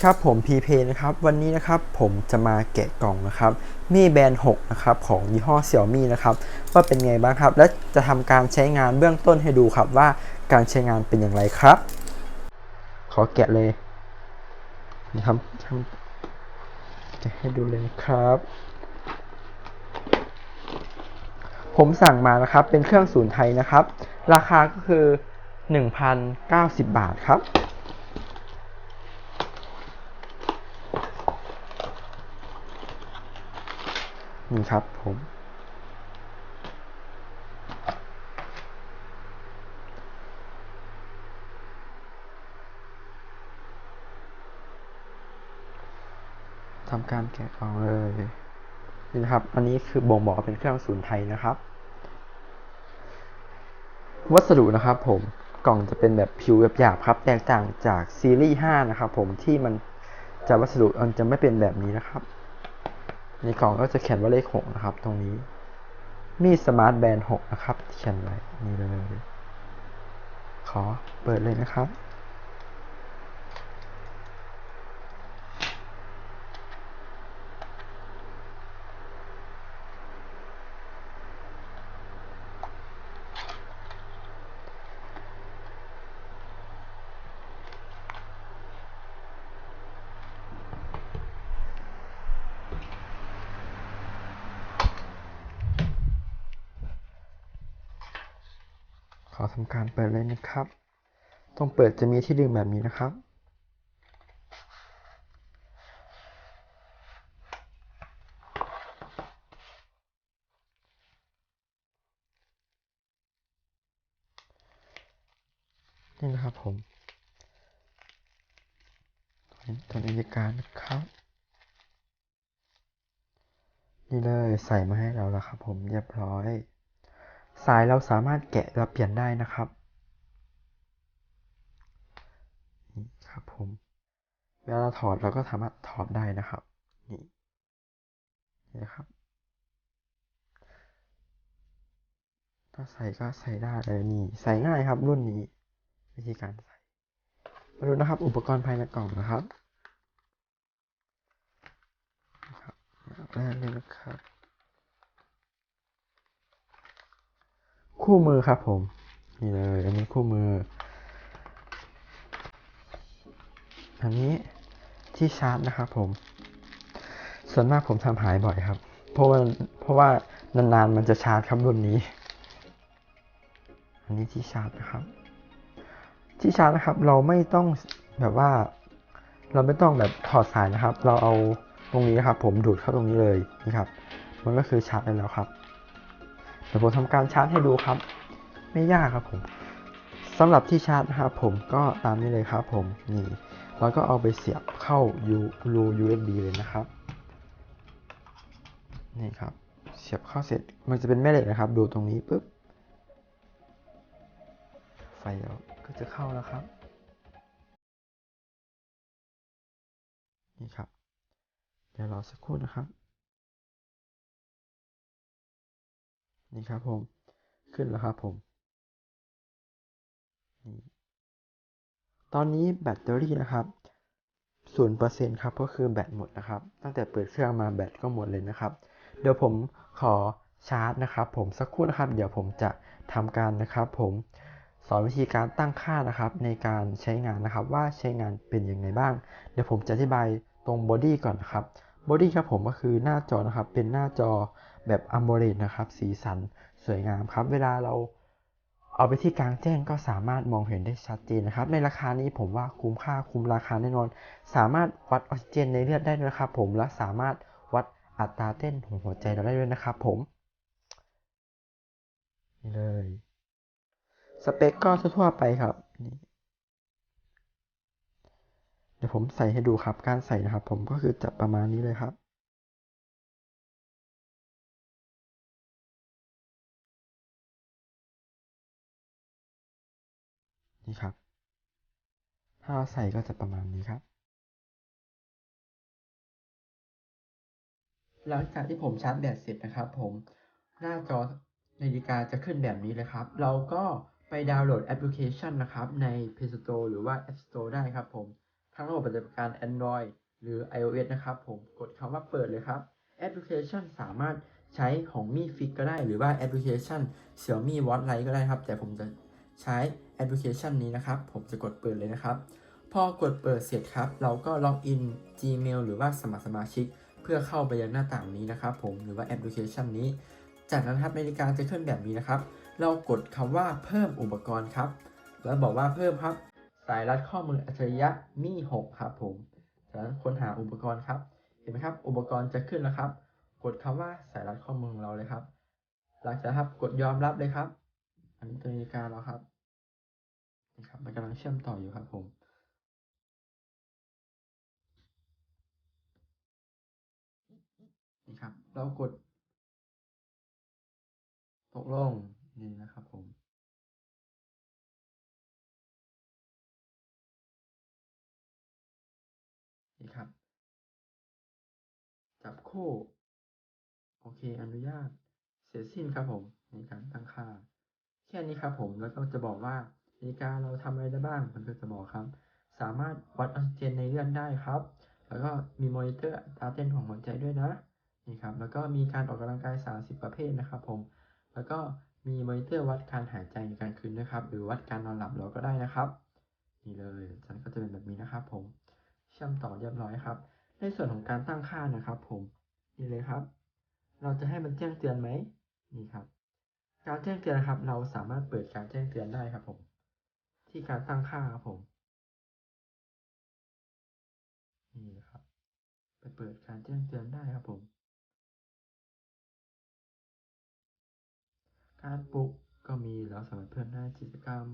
ดีครับผมพีเพนะครับวันนี้นะครับผมจะมาแกะกล่องนะครับมีแบรนด์6นะครับของยี่ห้อ Xiaomi นะครับว่าเป็นไงบ้างครับ และจะทำการใช้งานเบื้องต้นให้ดูครับว่าการใช้งานเป็นอย่างไรครับ ขอแกะเลยนะครับทำแกะให้ดูเลยนะครับ ผมสั่งมานะครับเป็นเครื่องศูนย์ไทยนะครับ ราคาก็คือ 1,090 บาทครับ นี่ครับผม ทำการแกะกล่องเลย นี่นะครับ อันนี้คือบ่งบอกเป็นเครื่องศูนย์ไทยนะครับ วัสดุนะครับผมกล่องจะเป็นแบบผิวแบบหยาบครับ แตกต่างจากซีรีส์ 5 นะครับผมที่มันจะวัสดุมันจะไม่เป็นแบบนี้นะครับ ในกล่องก็จะเขียนว่าเลขหกนะครับ ตรงนี้ มีสมาร์ทแบนด์หกนะครับเขียนไว้นี่เลยขอเปิดเลยนะครับ ทำการเปิดเลยนะครับ ต้องเปิดจะมีที่ดึงแบบนี้นะครับ นี่นะครับผมตัวนาฬิกานะครับนี่เลยใส่มาให้เราแล้วครับผมเรียบร้อย สายเราสามารถแกะและเปลี่ยนได้นะครับนี่ครับผมเวลาเราถอดเราก็สามารถถอดได้นะครับนี่นี่ครับ ถ้าใส่ก็ใส่ได้เลยนี่ใส่ง่ายครับรุ่นนี้ วิธีการใส่มาดูนะครับ อุปกรณ์ภายในกล่องนะครับนะครับแรกเลยนะครับ คู่มือครับผม นี่เลยอันนี้คู่มือ อันนี้ที่ชาร์จนะครับผม ส่วนมากผมทำหายบ่อยครับ เพราะว่าเพราะว่านานๆมันจะชาร์จครับรุ่นนี้ อันนี้ที่ชาร์จนะครับ ที่ชาร์จนะครับ เราไม่ต้องแบบว่า เราไม่ต้องแบบถอดสายนะครับ เราเอาตรงนี้นะครับ ผมดูดเข้าตรงนี้เลยนี่ครับ มันก็คือชาร์จได้แล้วครับ เดี๋ยวผมทำการชาร์จให้ดูครับ ไม่ยากครับผมสำหรับที่ชาร์จนะครับผมก็ตามนี้เลยครับผมนี่แล้วก็เอาไปเสียบเข้า U รู USB เลยนะครับนี่ครับ เสียบเข้าเสร็จมันจะเป็นแม่เหล็กนะครับ ดูตรงนี้ปุ๊บไฟก็จะเข้าแล้วครับนี่ครับ เดี๋ยวรอสักครู่นะครับ นี่ครับผม ขึ้นแล้วครับผม ตอนนี้แบตเตอรี่นะครับศูนย์เปอร์เซ็นครับก็คือแบตหมดนะครับ ตั้งแต่เปิดเครื่องมาแบตก็หมดเลยนะครับ เดี๋ยวผมขอชาร์จนะครับ ผมสักครู่นะครับ เดี๋ยวผมจะทำการนะครับ ผมสอนวิธีการตั้งค่านะครับในการใช้งานนะครับ ว่าใช้งานเป็นยังไงบ้าง เดี๋ยวผมจะอธิบายตรงบอดี้ก่อนนะครับบอดี้ครับผมก็คือหน้าจอนะครับเป็นหน้าจอ แบบ AMOLED นะครับ สีสันสวยงามครับ เวลาเราเอาไปที่กลางแจ้งก็สามารถมองเห็นได้ชัดเจนนะครับ ในราคานี้ผมว่าคุ้มค่าคุ้มราคาแน่นอน สามารถวัดออกซิเจนในเลือดได้ด้วยนะครับ ผมและสามารถวัดอัตราเต้นของหัวใจเราได้ด้วยนะครับ ผมนี่เลยสเปคก็ทั่วไปครับเดี๋ยวผมใส่ให้ดูครับ การใส่นะครับ ผมก็คือจะประมาณนี้เลยครับ นี่ครับ ถ้าเราใส่ก็จะประมาณนี้ครับ หลังจากที่ผมชาร์จแบตเสร็จนะครับ ผมหน้าจอนาฬิกาจะขึ้นแบบนี้เลยครับ เราก็ไปดาวน์โหลดแอปพลิเคชันนะครับ ใน Play Store หรือว่า App Store ได้ครับผม ทั้งระบบปฏิบัติการ Android หรือ iOS นะครับผมกดคำว่าเปิดเลยครับ แอปพลิเคชันสามารถใช้ของ Mi Fix ก็ได้ หรือว่าแอปพลิเคชัน Xiaomi Watch Lite ก็ได้ครับ แต่ผมจะใช้ อปพลิเคชันนี้นะครับ ผมจะกดเปิดเลยนะครับ พอกดเปิดเสร็จครับ เราก็ล็อกอิน Gmail หรือว่าสมัครสมาชิก เพื่อเข้าไปยังหน้าต่างนี้นะครับ ผมหรือว่าแอปพลิเคชันนี้ จากนั้นครับนาฬิกาจะขึ้นแบบนี้นะครับ เรากดคำว่าเพิ่มอุปกรณ์ครับ แล้วบอกว่าเพิ่มครับ สายรัดข้อมืออัจฉริยะมี6ครับผมจากนั้นค้นหาอุปกรณ์ครับ เห็นไหมครับ อุปกรณ์จะขึ้นแล้วครับ กดคำว่าสายรัดข้อมือของเราเลยครับ หลังจากนั้นครับกดยอมรับเลยครับ อันนี้ตัวนาฬิกาเราครับ นี่ครับมันกำลังเชื่อมต่ออยู่ครับผม นี่ครับ เรากดตกลงนี่นะครับผมนี่ครับ จับคู่ โอเค อนุญาต เสร็จสิ้นครับผมในการตั้งค่า แค่นี้ครับผม แล้วก็จะบอกว่า นาฬิกาเราทำอะไรได้บ้างมันก็จะบอกครับ สามารถวัดออกซิเจนในเลือดได้ครับ แล้วก็มีมอนิเตอร์ตราเต้นของหัวใจด้วยนะนี่ครับแล้วก็มีการออกกำลังกาย 30 ประเภทนะครับผมแล้วก็มีมอนิเตอร์วัดการหายใจในกางคืนด้วยครับ หรือวัดการนอนหลับเราก็ได้นะครับ นี่เลยฉันก็จะเป็นแบบนี้นะครับ ผมเชื่อมต่อเรียบร้อยครับ ในส่วนของการตั้งค่านะครับ ผมนี่เลยครับ เราจะให้มันแจ้งเตือนไหมนี่ครับ การแจ้งเตือนครับ เราสามารถเปิดการแจ้งเตือนได้ครับผม ที่การตั้งค่าครับผม นี่นะครับ ไปเปิดการแจ้งเตือนได้ครับผม การปลุกก็มีเราสามารถเพิ่มได้กิจกรรม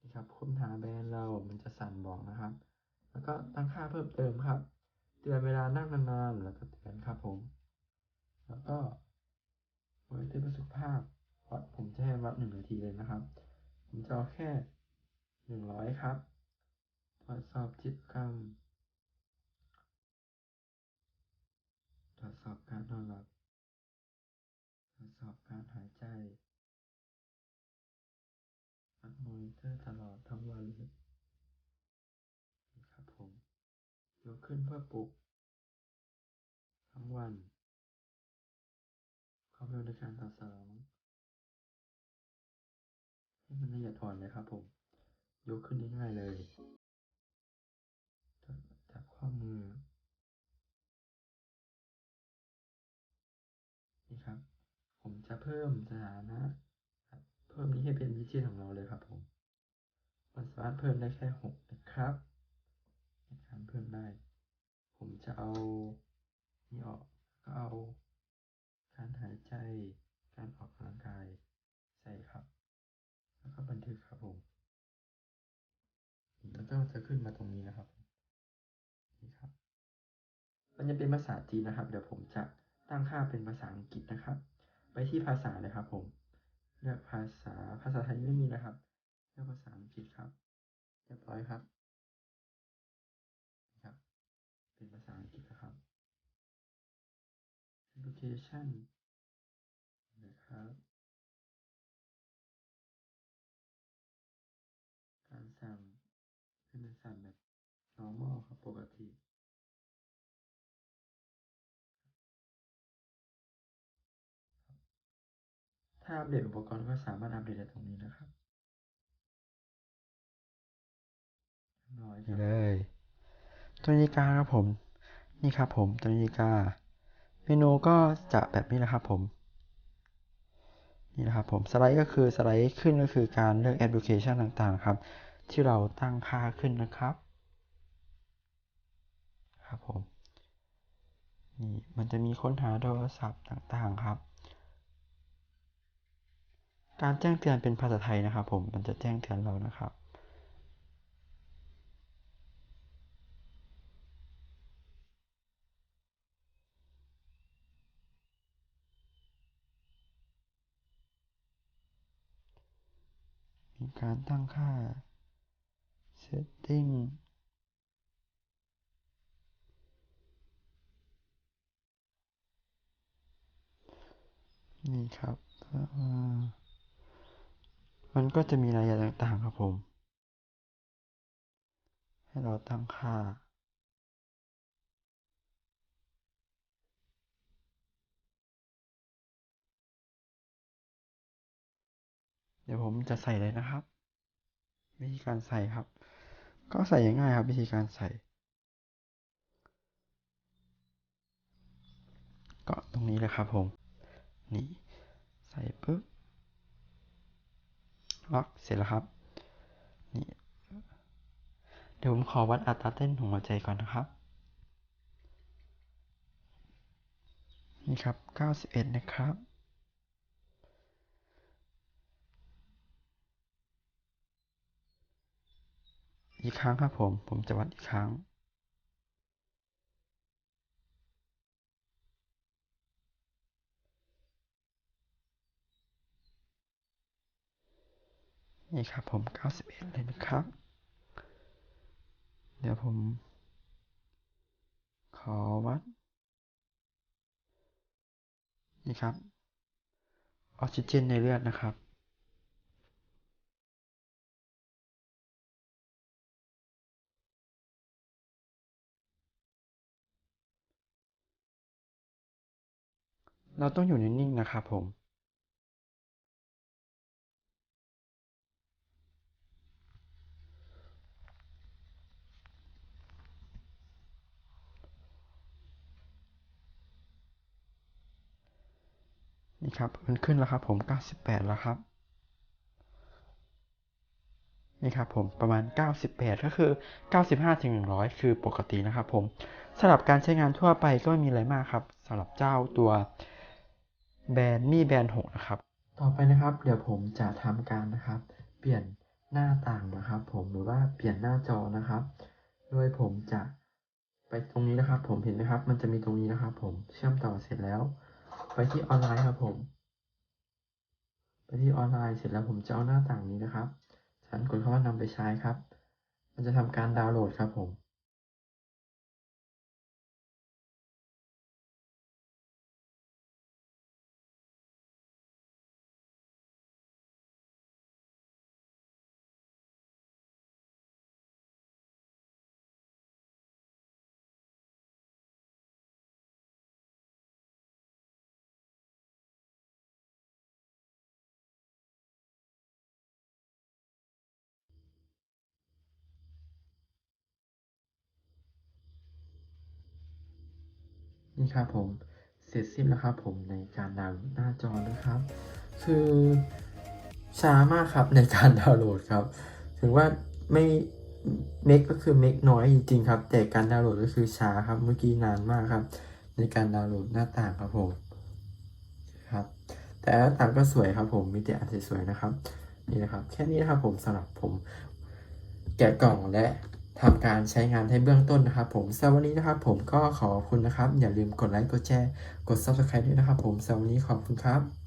นี่ครับค้นหาแบรนด์เรา มันจะสั่นบอกนะครับ แล้วก็ตั้งค่าเพิ่มเติมครับ เตือนเวลานั่งนานๆ แล้วก็เตือนครับผม แล้วก็ไวัดเต้นประสิทธิภาพวัดผมจะให้วัดหนึ่งนาทีเลยนะครับ ผมจะเอาแค่ หนึ่งร้อยครับตรวจสอบกิจกรรมตรวจสอบการนอนหลับตรวจสอบการหายใจวัดมอนิเตอร์ตลอดทั้งวันครับผม ยกขึ้นเพื่อปลุก ทั้งวันความเร็วในการตอสองให้มันละเอียดอ่อนเลยครับผม ยกขึ้นง่ายเลยจับข้อมือ นี่ครับ ผมจะเพิ่มสถานะ เพิ่มนี้ให้เป็นวิจิตของเราเลยครับผมมันสามารถเพิ่มได้แค่หกนะครับในการเพิ่มได้ ผมจะเอานี่ออกก็เอา การหายใจ การออกกำลังกายใส่ครับ แล้วก็บันทึกครับผม แล้วก็จะขึ้นมาตรงนี้นะครับนี่ครับ มันจะเป็นภาษาจีนนะครับ เดี๋ยวผมจะตั้งค่าเป็นภาษาอังกฤษนะครับ ไปที่ภาษาเลยครับผมเลือกภาษาภาษาไทยไม่มีนะครับเลือกภาษาอังกฤษครับเรียบร้อยครับนี่ครับ เป็นภาษาอังกฤษนะครับ education นะครับ ถ้าอัปเดตอุปกรณ์ก็สามารถอัปเดตได้ตรงนี้นะครับน้อยคนี่รับเลยตัวนาฬิกาครับผม นี่ครับผมตัวนาฬิกาเมนูก็จะแบบนี้นะครับผม นี่นะครับผมสไลด์ก็คือสไลด์ขึ้นก็คือการเลือกแอปพลิเคชันต่างๆครับ ที่เราตั้งค่าขึ้นนะครับ ครับผม นี่มันจะมีค้นหาโทรศัพท์ต่างๆครับ การแจ้งเตือนเป็นภาษาไทยนะครับ ผมมันจะแจ้งเตือนเรานะครับ มีการตั้งค่า setting นี่ครับอ่า มันก็จะมีรายละเอียดต่างๆครับผม ให้เราตั้งค่า เดี๋ยวผมจะใส่เลยนะครับ วิธีการใส่ครับ ก็ใส่ง่ายครับ วิธีการใส่ ก็ตรงนี้เลยครับผม นี่ ใส่ปุ๊บ ล็อกเสร็จแล้วครับนี่เดี๋ยวผมขอวัดอัตราเต้นของหัวใจก่อนนะครับนี่ครับ 91 นะครับ อีกครั้งครับผม ผมจะวัดอีกครั้ง นี่ครับผม 91 เลยนะครับ เดี๋ยวผม ขอวัด นี่ครับ ออกซิเจนในเลือดนะครับเราต้องอยู่นิ่งๆนะครับผม ครับ มันขึ้นแล้วครับผม 98 แล้วครับ นี่ครับผมประมาณ 98 ก็คือ 95ถึง100 คือปกตินะครับผมสำหรับการใช้งานทั่วไปก็ไม่มีอะไรมากครับสำหรับเจ้าตัวแบรนด์มี่แบรนด์6นะครับ ต่อไปนะครับ เดี๋ยวผมจะทำการนะครับ เปลี่ยนหน้าต่างนะครับ ผมหรือว่าเปลี่ยนหน้าจอนะครับ โดยผมจะไปตรงนี้นะครับ ผมเห็นไหมครับ มันจะมีตรงนี้นะครับ ผมเชื่อมต่อเสร็จแล้ว ไปที่ออนไลน์ครับผม ไปที่ออนไลน์เสร็จแล้วผมจะเอาหน้าต่างนี้นะครับฉันกดคำว่านำไปใช้ครับ มันจะทำการดาวน์โหลดครับผม นี่ครับผมเสร็จสิ้นแล้วครับผมในการดาวน์โหลดหน้าจอนะครับ คือช้ามากครับในการดาวน์โหลดครับ ถึงว่าไม่เมกก็คือเมกน้อยจริงๆครับ แต่การดาวน์โหลดก็คือช้าครับเมื่อกี้นานมากครับ ในการดาวน์โหลดหน้าต่างครับผมครับ แต่หน้าต่างก็สวยครับผมมีแต่อันสวยๆนะครับนี่นะครับ แค่นี้นะครับผมสำหรับผมแกะกล่องและ ทำการใช้งานให้เบื้องต้นนะครับผมสำหรับวันนี้นะครับผมก็ขอบคุณนะครับ อย่าลืมกดไลค์กดแชร์กด subscribe ด้วยนะครับผมสำหรับวันนี้ขอบคุณครับ